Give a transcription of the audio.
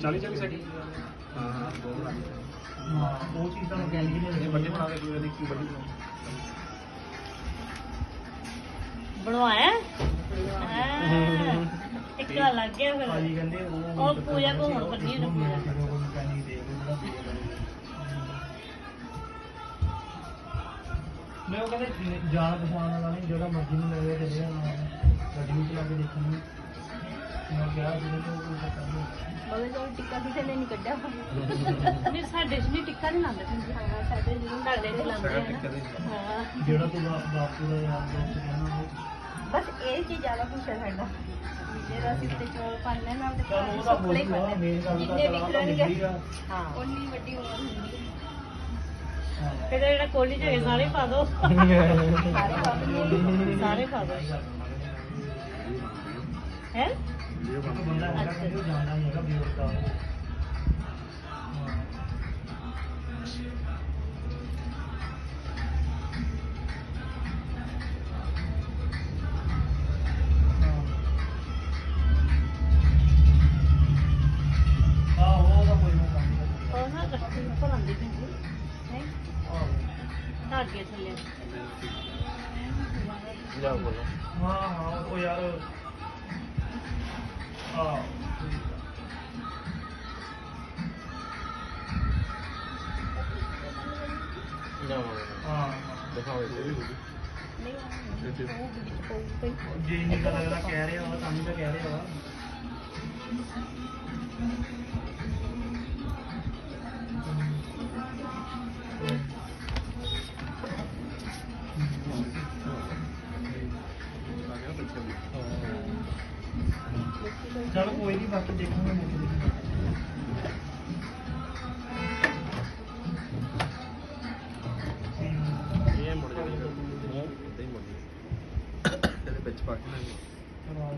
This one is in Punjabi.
40 40 ਸੈਕਿੰਡ ਹਾਂ। ਉਹ ਚੀਜ਼ ਤਾਂ ਗੈਲਰੀ ਨੇ ਵੱਡੇ ਬਣਾ ਕੇ ਦੂਏ ਦੀ ਕੀ ਵੱਡੀ ਬਣਵਾਇਆ ਹਾਂ ਟਿੱਕਾ ਲੱਗ ਗਿਆ ਫਿਰ। ਉਹ ਪੂਜਾ ਕੋ ਹੁਣ ਬੰਨੀ ਨਾ ਪੂਜਾ ਮੈਂ ਉਹ ਕਹਿੰਦੇ ਜਾਣ ਪਛਾਣ ਵਾਲਾ ਨਹੀਂ ਜਿਹੜਾ ਮਰਜ਼ੀ ਨੂੰ ਲੈ ਕੇ ਚੱਲੇ ਜਾਣਾ ਗੱਡੀ ਨੂੰ ਚਲਾ ਕੇ ਦੇਖਣ ਨੂੰ ਮੈਂ ਕਿਹਾ ਜਿਹਦੇ ਤੋਂ ਕੋਈ ਪਤਾ ਨਹੀਂ ਮਗਰ ਜੋ ਟਿੱਕਾ ਕਿਸੇ ਨੇ ਨਹੀਂ ਕੱਢਿਆ। ਨਹੀਂ ਸਾਡੇ ਚ ਨਹੀਂ ਟਿੱਕਾ ਨਹੀਂ ਲਾਉਂਦੇ। ਹਾਂ ਸਾਡੇ ਜਿਹਨੂੰ ਲਾਉਂਦੇ ਟਿੱਕਾ ਦੇ ਨਾ। ਹਾਂ। ਜਿਹੜਾ ਤੂੰ ਬਾਪੂ ਦਾ ਯਾਰ ਦੋਸਤ ਕਹਿੰਦਾ ਉਹ। ਬਸ ਇਹ ਚੀਜ਼ ਜ਼ਿਆਦਾ ਖੁਸ਼ ਹੈ ਸਾਡਾ। ਜਿਹੜਾ ਅਸੀਂ ਤੇ ਚੌਲ ਪਾਣੇ ਨਾਲ ਤੇ ਸੁਪਲੇ ਬੋਲੀ ਤਾਂ ਜਿੰਨੇ ਆ ਹਾਂ। ਉਨੀ ਵੱਡੀ ਉਮਰ ਹੁੰਦੀ ਹੈ। ਫਿਰ ਜਿਹੜਾ ਕੋਲੀ ਚ ਹੈਗੇ ਸਾਰੇ ਪਾ ਦੋ। ਸਾਰੇ ਪਾ ਦੋ। ਹੈ? ਉਹ ਨਾ ਰੱਖੀ ਭਰੰਦੀ ਕਿੰਨੀ ਹੈ ਹਾਂ ਧਾਗੇ ਥੱਲੇ। ਜਾ ਬੋਲੋ। ਹਾਂ ਹਾਂ ਉਹ ਯਾਰ। ਹਾਂ। ਜਾ ਬੋਲੋ। ਹਾਂ। ਦਿਖਾਓ ਇਹ ਨਹੀਂ। ਜੇ ਇੰਨੀ ਗੱਲ ਅਗਲਾ ਕਹਿ ਰਿਹਾ ਵਾ ਹੀ ਤਾਂ ਕਹਿ ਰਿਹਾ ਵਾ। ਚਲ ਕੋਈ ਨਹੀਂ ਬਾਕੀ ਦੇਖਾਂਗੇ ਮੁੱਕ ਇਹ ਮੁੜ ਜਾਣੀ ਹਾਂ ਇਦਾਂ ਹੀ ਮੁੜ ਜਾਣੀ ਇਹਦੇ ਵਿੱਚ ਪਾ ਕੇ ਨਾ। ਦੇਖਾਂਗੇ